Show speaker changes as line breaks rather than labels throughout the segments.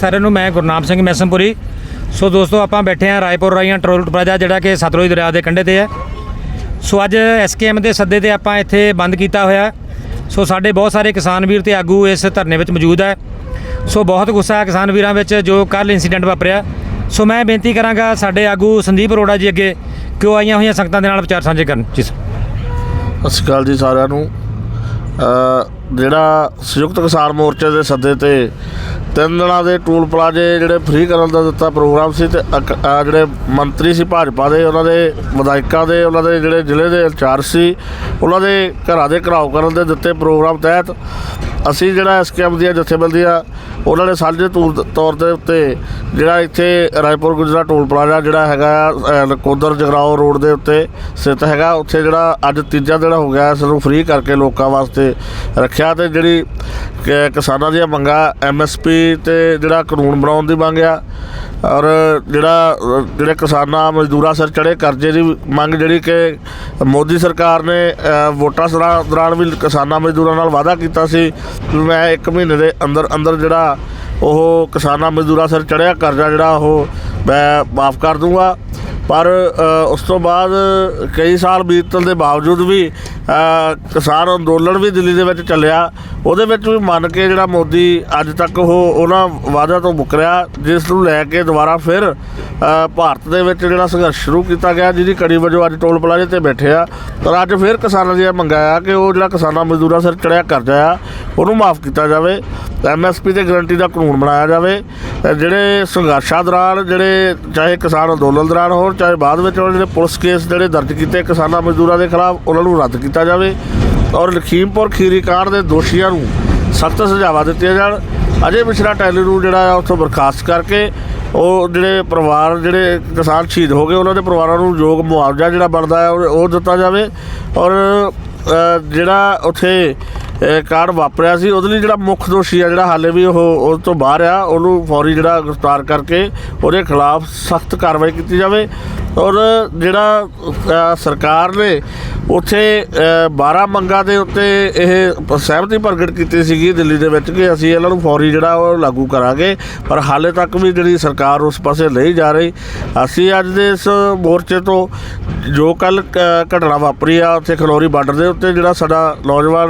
ਸਾਰਿਆਂ ਨੂੰ ਮੈਂ ਗੁਰਨਾਮ ਸਿੰਘ ਮੈਸਮਪੁਰੀ। ਸੋ ਦੋਸਤੋ, ਆਪਾਂ ਬੈਠੇ ਆ ਰਾਏਪੁਰ ਰਾਈਆਂ ਟੋਲ ਪਲਾਜ਼ਾ, ਜਿਹੜਾ ਕਿ ਸਤਲੁਜ ਦਰਿਆ ਦੇ ਕੰਢੇ ਤੇ ਹੈ। ਸੋ ਅੱਜ ਐਸਕੇਐਮ ਦੇ ਸੱਦੇ ਤੇ ਆਪਾਂ ਇੱਥੇ ਬੰਦ ਕੀਤਾ ਹੋਇਆ। ਸੋ ਸਾਡੇ ਬਹੁਤ ਸਾਰੇ ਕਿਸਾਨ ਵੀਰ ਤੇ ਆਗੂ ਇਸ ਧਰਨੇ ਵਿੱਚ ਮੌਜੂਦ ਹੈ। ਸੋ ਬਹੁਤ ਗੁੱਸਾ ਹੈ ਕਿਸਾਨ ਵੀਰਾਂ ਵਿੱਚ ਜੋ ਕੱਲ ਇਨਸੀਡੈਂਟ ਵਾਪਰਿਆ। ਸੋ ਮੈਂ ਬੇਨਤੀ ਕਰਾਂਗਾ ਸਾਡੇ ਆਗੂ ਸੰਦੀਪ ਅਰੋੜਾ ਜੀ ਅੱਗੇ ਕਿ ਉਹ ਆਈਆਂ ਹੋਈਆਂ ਸੰਗਤਾਂ ਦੇ ਨਾਲ ਵਿਚਾਰ ਸਾਂਝੇ ਕਰਨ? ਜੀ ਸਰ
ਸਤਿ ਸ਼੍ਰੀ ਅਕਾਲ ਜੀ ਸਾਰਿਆਂ ਨੂੰ। ਜਿਹੜਾ ਸੰਯੁਕਤ ਕਿਸਾਨ ਮੋਰਚੇ ਦੇ ਸੱਦੇ ਤੇ ਤਿੰਨ ਦਿਨਾਂ ਦੇ ਟੂਲ ਪਲਾਜੇ ਜਿਹੜੇ ਫ੍ਰੀ ਕਰਨ ਦਾ ਦਿੱਤਾ ਪ੍ਰੋਗਰਾਮ ਸੀ ਤੇ ਅਕ- ਜਿਹੜੇ ਮੰਤਰੀ ਸੀ ਭਾਜਪਾ ਦੇ ਉਹਨਾਂ ਦੇ ਵਿਧਾਇਕਾਂ ਦੇ ਉਹਨਾਂ ਦੇ ਜਿਹੜੇ ਜ਼ਿਲ੍ਹੇ ਦੇ ਇੰਚਾਰਜ ਸੀ ਉਹਨਾਂ ਦੇ ਘਰਾਂ ਦੇ ਘਰਾਓ ਕਰਨ ਦੇ ਦਿੱਤੇ ਪ੍ਰੋਗਰਾਮ ਤਹਿਤ ਅਸੀਂ ਜਿਹੜਾ ਐਸਕੇਐਮ ਦੀਆਂ ਜਥੇਬੰਦੀਆਂ ਉਹਨਾਂ ਨੇ ਸਾਂਝੇ ਤੌਰ ਤੌਰ ਦੇ ਉੱਤੇ ਜਿਹੜਾ ਇੱਥੇ ਰਾਏਪੁਰ ਗੁਜਰਾ ਟੋਲ ਪਲਾਜ਼ਾ ਜਿਹੜਾ ਹੈਗਾ ਆ, ਨਕੋਦਰ ਜਗਰਾਓ ਰੋਡ ਦੇ ਉੱਤੇ ਸਥਿਤ ਹੈਗਾ ਉੱਥੇ ਜਿਹੜਾ ਅੱਜ ਤੀਜਾ ਦਿਨ ਹੋ ਗਿਆ ਇਸ ਨੂੰ ਫ੍ਰੀ ਕਰਕੇ ਲੋਕਾਂ ਵਾਸਤੇ ਰੱਖਿਆ ਤੇ ਜਿਹੜੀ ਕਿ ਕਿਸਾਨਾਂ ਦੀਆਂ ਮੰਗਾਂ ਐਮਐਸਪੀ ਤੇ ਜਿਹੜਾ ਕਾਨੂੰਨ ਬਣਾਉਣ ਦੀ ਮੰਗ ਆ, ਔਰ ਜਿਹੜਾ, ਜਿਹੜੇ ਕਿਸਾਨਾਂ, ਮਜ਼ਦੂਰਾਂ ਸਿਰ ਚੜੇ ਕਰਜ਼ੇ ਦੀ ਮੰਗ ਜਿਹੜੀ ਕਿ ਮੋਦੀ ਸਰਕਾਰ ਨੇ ਵੋਟਾਂ ਦੌਰਾ- ਦੌਰਾਨ ਵੀ ਕਿਸਾਨਾਂ, ਮਜ਼ਦੂਰਾਂ ਨਾਲ ਵਾਅਦਾ ਕੀਤਾ ਸੀ ਵੀ ਮੈਂ 1 ਮਹੀਨੇ ਦੇ ਅੰਦਰ ਅੰਦਰ ਜਿਹੜਾ ਉਹ ਕਿਸਾਨਾਂ, ਮਜ਼ਦੂਰਾਂ ਸਿਰ ਚੜਿਆ ਕਰਜ਼ਾ ਜਿਹੜਾ ਉਹ ਮੈਂ ਮਾਫ ਕਰ ਦੂੰਗਾ। ਪਰ ਉਸ ਤੋਂ ਬਾਅਦ ਕਈ ਸਾਲ ਬੀਤਣ ਦੇ ਬਾਵਜੂਦ ਵੀ ਕਿਸਾਨ ਅੰਦੋਲਨ ਵੀ ਦਿੱਲੀ ਦੇ ਵਿੱਚ ਚੱਲਿਆ। ਉਹਦੇ ਵਿੱਚ ਵੀ ਮੰਨ ਕੇ ਜਿਹੜਾ ਮੋਦੀ ਅੱਜ ਤੱਕ ਉਹ, ਉਹਨਾਂ ਵਾਅਦਿਆਂ ਤੋਂ ਮੁੱਕਰਿਆ ਜਿਸ ਨੂੰ ਲੈ ਕੇ ਦੁਬਾਰਾ ਫਿਰ ਭਾਰਤ ਦੇ ਵਿੱਚ ਜਿਹੜਾ ਸੰਘਰਸ਼ ਸ਼ੁਰੂ ਕੀਤਾ ਗਿਆ, ਜਿਹਦੀ ਕੜੀ ਵਜੋਂ ਅੱਜ ਟੋਲ ਪਲਾਜ਼ੇ ਤੇ ਬੈਠੇ ਆ। ਪਰ ਅੱਜ ਫਿਰ ਕਿਸਾਨਾਂ ਦੀਆਂ ਮੰਗਾਂ ਆ ਕਿ ਉਹ ਜਿਹੜਾ ਕਿਸਾਨਾਂ ਮਜ਼ਦੂਰਾਂ ਸਿਰ ਚੜਿਆ ਕਰਜ਼ਾ ਆ, ਉਹਨੂੰ ਮਾਫ ਕੀਤਾ ਜਾਵੇ। ਐਮਐਸਪੀ ਤੇ ਗਰੰਟੀ ਦਾ ਕਾਨੂੰਨ ਬਣਾਇਆ ਜਾਵੇ। ਜਿਹੜੇ ਸੰਘਰਸ਼ਾਂ ਦੌਰਾਨ, ਜਿਹੜੇ ਚਾਹੇ ਕਿਸਾਨ ਅੰਦੋਲਨ ਦੌਰਾਨ ਹੋਣ ਚਾਹੇ ਬਾਅਦ ਵਿੱਚ ਉਹਨਾਂ ਨੇ ਪੁਲਿਸ ਕੇਸ ਜਿਹੜੇ ਦਰਜ ਕੀਤੇ ਕਿਸਾਨਾਂ ਮਜ਼ਦੂਰਾਂ ਦੇ ਖਿਲਾਫ ਉਹਨਾਂ ਨੂੰ ਰੱਦ ਕੀਤਾ ਜਾਵੇ ਔਰ ਲਖੀਮਪੁਰ ਖੀਰੀ ਕਾਂਡ ਦੇ ਦੋਸ਼ੀਆਂ ਨੂੰ ਸਖਤ ਸਜ਼ਾਵਾਂ ਦਿੱਤੀਆਂ ਜਾਣ। ਅਜੇ ਮਿਸ਼ਰਾ ਟੈਲੀ ਨੂੰ ਜਿਹੜਾ ਆ ਉੱਥੋਂ ਬਰਖਾਸਤ ਕਰਕੇ ਉਹ ਜਿਹੜੇ ਪਰਿਵਾਰ ਜਿਹੜੇ ਕਿਸਾਨ ਸ਼ਹੀਦ ਹੋ ਗਏ, ਉਹਨਾਂ ਦੇ ਪਰਿਵਾਰਾਂ ਨੂੰ ਯੋਗ ਮੁਆਵਜ਼ਾ ਜਿਹੜਾ ਬਣਦਾ ਹੈ ਉਹ ਦਿੱਤਾ ਜਾਵੇ। ਔਰ ਜਿਹੜਾ ਉੱਥੇ ਕਾਂਡ ਵਾਪਰਿਆ ਸੀ। ਉਹਦੇ ਲਈ ਜਿਹੜਾ ਮੁੱਖ ਦੋਸ਼ੀ ਆ, ਜਿਹੜਾ ਹਾਲੇ ਵੀ ਉਹ ਉਹ ਤੋਂ ਬਾਹਰ ਆ, ਉਹਨੂੰ ਫੌਰੀ ਜਿਹੜਾ ਗ੍ਰਿਫਤਾਰ ਕਰਕੇ ਉਹਦੇ ਖਿਲਾਫ ਸਖਤ ਕਾਰਵਾਈ ਕੀਤੀ ਜਾਵੇ। ਔਰ ਜਿਹੜਾ ਸਰਕਾਰ ਨੇ ਉੱਥੇ ਅ, 12 ਮੰਗਾਂ ਦੇ ਉੱਤੇ ਇਹ ਸਹਿਮਤੀ ਪ੍ਰਗਟ ਕੀਤੀ ਸੀਗੀ ਦਿੱਲੀ ਦੇ ਵਿੱਚ ਕਿ ਅਸੀਂ ਇਹਨਾਂ ਨੂੰ ਫੌਰੀ ਜਿਹੜਾ ਉਹ ਲਾਗੂ ਕਰਾਂਗੇ ਪਰ ਹਾਲੇ ਤੱਕ ਵੀ ਜਿਹੜੀ ਸਰਕਾਰ ਉਸ ਪਾਸੇ ਨਹੀਂ ਜਾ ਰਹੀ। ਅਸੀਂ ਅੱਜ ਦੇ ਇਸ ਮੋਰਚੇ ਤੋਂ ਜੋ ਕੱਲ ਘਟਨਾ ਵਾਪਰੀ ਆ ਉੱਥੇ ਖਨੌਰੀ ਬਾਰਡਰ ਦੇ ਉੱਤੇ ਜਿਹੜਾ ਸਾਡਾ ਨੌਜਵਾਨ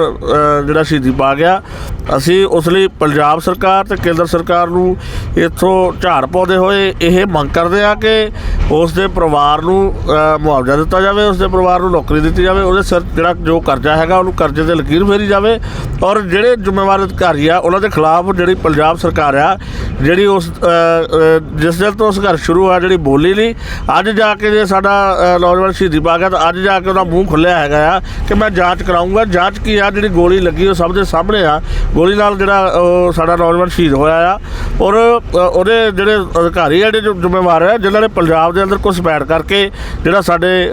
ਜਿਹੜਾ ਸ਼ਹੀਦੀ ਪਾ ਗਿਆ ਅਸੀਂ ਉਸ ਲਈ ਪੰਜਾਬ ਸਰਕਾਰ ਤੇ ਕੇਂਦਰ ਸਰਕਾਰ ਨੂੰ ਇੱਥੋਂ ਝਾੜ ਪਾਉਂਦੇ ਹੋਏ ਇਹ ਮੰਗ ਕਰਦੇ ਆ ਕਿ ਉਸ ਦੇ ਪਰਿਵਾਰ ਨੂੰ ਮੁਆਵਜ਼ਾ ਦਿੱਤਾ ਜਾਵੇ ਉਸ ਦੇ ਪਰਿਵਾਰ ਨੂੰ ਨੌਕਰੀ ਦਿੱਤੀ ਜਾਵੇ, ਉਹਦੇ ਸਿਰ ਜਿਹੜਾ ਜੋ ਕਰਜ਼ਾ ਹੈਗਾ, ਉਹਨੂੰ ਕਰਜ਼ੇ ਤੇ ਲਕੀਰ ਫੇਰੀ ਜਾਵੇ। ਔਰ ਜਿਹੜੇ ਜ਼ਿੰਮੇਵਾਰ ਅਧਿਕਾਰੀ ਆ, ਉਹਨਾਂ ਦੇ ਖਿਲਾਫ ਜਿਹੜੀ ਪੰਜਾਬ ਸਰਕਾਰ ਆ, ਜਿਹੜੀ ਉਸ ਜਿਸ ਦਿਨ ਤੋਂ ਸੰਘਰਸ਼ ਸ਼ੁਰੂ ਆ ਜਿਹੜੀ ਬੋਲੀ ਨਹੀਂ, ਅੱਜ ਜਾ ਕੇ ਜੇ ਸਾਡਾ ਨੌਜਵਾਨ ਸ਼ਹੀਦੀ ਪਾ ਗਿਆ ਤਾਂ ਅੱਜ ਜਾ ਕੇ ਉਹਦਾ ਮੂੰਹ ਖੁੱਲਿਆ ਹੈਗਾ ਆ ਕਿ ਮੈਂ ਜਾਂਚ ਕਰਾਉਂਗਾ ਜਾਂਚ ਕੀ ਆ, ਜਿਹੜੀ ਗੋਲੀ ਲੱਗੀ ਉਹ ਸਭ ਦੇ ਸਾਹਮਣੇ ਆ। ਗੋਲੀ ਨਾਲ ਜਿਹੜਾ, ਉਹ ਸਾਡਾ ਨੌਜਵਾਨ ਸ਼ਹੀਦ ਹੋਇਆ ਆ। ਔਰ ਉਹਦੇ ਜਿਹੜੇ ਅਧਿਕਾਰੀ ਆ, ਜਿਹੜੇ ਜੋ ਜ਼ਿੰਮੇਵਾਰ ਆ, ਜਿਨ੍ਹਾਂ ਨੇ ਪੰਜਾਬ ਦੇ ਅੰਦਰ ਘੁਸਪੈਠ ਕਰਕੇ ਜਿਹੜਾ ਸਾਡੇ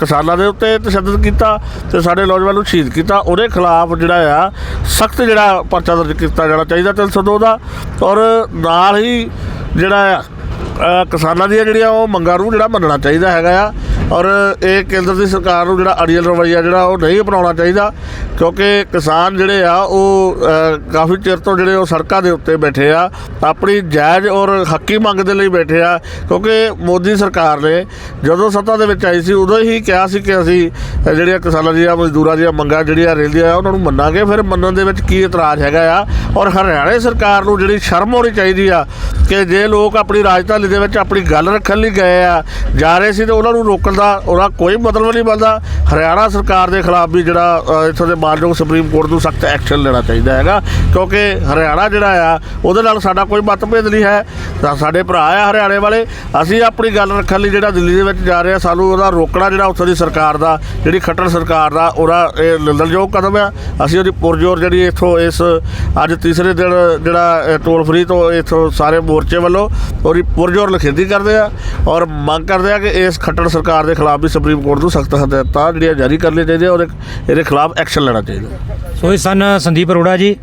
ਕਿਸਾਨਾਂ ਦੇ ਉੱਤੇ ਤਸ਼ੱਦਦ ਕੀਤਾ ਤੇ ਸਾਡੇ ਨੌਜਵਾਨ ਨੂੰ ਸ਼ਹੀਦ ਕੀਤਾ। ਉਹਦੇ ਖਿਲਾਫ ਜਿਹੜਾ ਆ, ਸਖਤ ਜਿਹੜਾ ਪਰਚਾ ਦਰਜ ਕੀਤਾ ਜਾਣਾ ਚਾਹੀਦਾ 302 ਦਾ ਔਰ ਨਾਲ ਹੀ ਜਿਹੜਾ ਆ ਕਿਸਾਨਾਂ ਦੀਆਂ ਜਿਹੜੀਆਂ ਉਹ ਮੰਗਾਂ ਨੂੰ ਜਿਹੜਾ ਮੰਨਣਾ ਚਾਹੀਦਾ ਹੈਗਾ ਆ। ਔਰ ਇਹ ਕੇਂਦਰ ਦੀ ਸਰਕਾਰ ਨੂੰ ਜਿਹੜਾ ਅੜੀਅਲ ਰਵੱਈਆ ਜਿਹੜਾ ਉਹ ਨਹੀਂ ਅਪਣਾਉਣਾ ਚਾਹੀਦਾ, ਕਿਉਂਕਿ ਕਿਸਾਨ ਜਿਹੜੇ ਆ ਉਹ ਕਾਫੀ ਚਿਰ ਤੋਂ ਜਿਹੜੇ ਉਹ ਸੜਕਾਂ ਦੇ ਉੱਤੇ ਬੈਠੇ ਆ, ਆਪਣੀ ਜਾਇਜ਼ ਔਰ ਹੱਕੀ ਮੰਗ ਦੇ ਲਈ ਬੈਠੇ ਆ, ਕਿਉਂਕਿ ਮੋਦੀ ਸਰਕਾਰ ਨੇ ਜਦੋਂ ਸੱਤਾ ਦੇ ਵਿੱਚ ਆਈ ਸੀ, ਉਦੋਂ ਹੀ ਕਿਹਾ ਸੀ ਕਿ ਅਸੀਂ ਜਿਹੜੀਆਂ ਕਿਸਾਨਾਂ ਦੀਆਂ ਮਜ਼ਦੂਰਾਂ ਦੀਆਂ ਮੰਗਾਂ ਜਿਹੜੀਆਂ ਰਹਿੰਦੀਆਂ ਆ, ਉਹਨਾਂ ਨੂੰ ਮੰਨਾਂਗੇ, ਫਿਰ ਮੰਨਣ ਦੇ ਵਿੱਚ ਕੀ ਇਤਰਾਜ਼ ਹੈਗਾ ਆ? ਔਰ ਹਰਿਆਣਾ ਸਰਕਾਰ ਨੂੰ ਜਿਹੜੀ ਸ਼ਰਮ ਹੋਣੀ ਚਾਹੀਦੀ ਆ, ਕਿ ਜੇ ਲੋਕ ਆਪਣੀ ਰਾਜਧਾਨੀ ਦੇ ਵਿੱਚ ਆਪਣੀ ਗੱਲ ਰੱਖਣ ਲਈ ਗਏ ਆ, ਜਾ ਰਹੇ ਸੀ ਤੇ ਉਹਨਾਂ ਨੂੰ ਰੋਕਣ ਦਾ ਉਹਦਾ ਕੋਈ ਮਤਲਬ ਨਹੀਂ ਬਣਦਾ। ਹਰਿਆਣਾ ਸਰਕਾਰ ਦੇ ਖਿਲਾਫ ਵੀ ਜਿਹੜਾ ਅ, ਇੱਥੋਂ ਦੇ ਮਾਨਯੋਗ ਸੁਪਰੀਮ ਕੋਰਟ ਨੂੰ ਸਖਤ ਐਕਸ਼ਨ ਲੈਣਾ ਚਾਹੀਦਾ ਹੈਗਾ ਕਿਉਂਕਿ ਹਰਿਆਣਾ ਜਿਹੜਾ ਆ ਉਹਦੇ ਨਾਲ ਸਾਡਾ ਕੋਈ ਮਤਭੇਦ ਨਹੀਂ ਹੈ। ਤਾਂ ਸਾਡੇ ਭਰਾ ਆ ਹਰਿਆਣੇ ਵਾਲੇ ਅਸੀਂ ਆਪਣੀ ਗੱਲ ਰੱਖਣ ਲਈ ਜਿਹੜਾ ਦਿੱਲੀ ਦੇ ਵਿੱਚ ਜਾ ਰਹੇ ਆ ਸਾਨੂੰ ਉਹਦਾ ਰੋਕਣਾ ਜਿਹੜਾ ਉੱਥੋਂ ਦੀ ਸਰਕਾਰ ਦਾ ਜਿਹੜੀ ਖੱਟਰ ਸਰਕਾਰ ਦਾ ਉਹਦਾ ਇਹ ਨਿੰਦਣਯੋਗ ਕਦਮ ਆ। ਅਸੀਂ ਉਹਦੀ ਪੁਰਜੋਰ ਜਿਹੜੀ ਇੱਥੋਂ ਇਸ ਅੱਜ ਤੀਸਰੇ ਦਿਨ ਜਿਹੜਾ ਟੋਲ ਫਰੀ ਤੋਂ ਇੱਥੋਂ ਸਾਰੇ ਮੋਰਚੇ ਵੱਲੋਂ ਉਹਦੀ ਪੁਰਜੋਰ ਲਖੇਦੀ ਕਰਦੇ ਆ ਔਰ ਮੰਗ ਕਰਦੇ ਆ ਕਿ ਇਸ ਖੱਟੜ ਸਰਕਾਰ ਦੇ ਖਿਲਾਫ ਵੀ ਸੁਪਰੀਮ ਕੋਰਟ ਨੂੰ ਸਖਤ ਹਦਾਇਤਾਂ ਜਿਹੜੀਆਂ ਜਾਰੀ ਕਰਨੀਆਂ ਚਾਹੀਦੀਆਂ ਔਰ ਇਹਦੇ ਖਿਲਾਫ ਐਕਸ਼ਨ ਲੈਣਾ ਚਾਹੀਦਾ।
ਸੋ ਇਹ ਸਨ ਸੰਦੀਪ ਅਰੋੜਾ ਜੀ,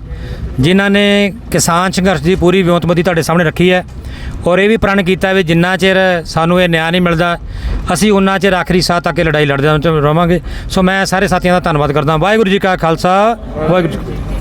ਜਿਨ੍ਹਾਂ ਨੇ ਕਿਸਾਨ ਸੰਘਰਸ਼ ਦੀ ਪੂਰੀ ਵਿਉਂਤਬੰਦੀ ਤੁਹਾਡੇ ਸਾਹਮਣੇ ਰੱਖੀ ਹੈ ਔਰ ਇਹ ਵੀ ਪ੍ਰਣ ਕੀਤਾ ਵੀ ਜਿੰਨਾ ਚਿਰ ਸਾਨੂੰ ਇਹ ਨਿਆਂ ਨਹੀਂ ਮਿਲਦਾ, ਅਸੀਂ ਉਨਾ ਚਿਰ ਆਖਰੀ ਸਾਹ ਤੱਕ ਇਹ ਲੜਾਈ ਲੜਦੇ ਰਵਾਂਗੇ ਸੋ ਮੈਂ ਸਾਰੇ ਸਾਥੀਆਂ ਦਾ ਧੰਨਵਾਦ ਕਰਦਾ। ਵਾਹਿਗੁਰੂ ਜੀ ਕਾ ਖਾਲਸਾ, ਵਾਹਿਗੁਰੂ ਜੀ ਕੀ ਫਤਿਹ।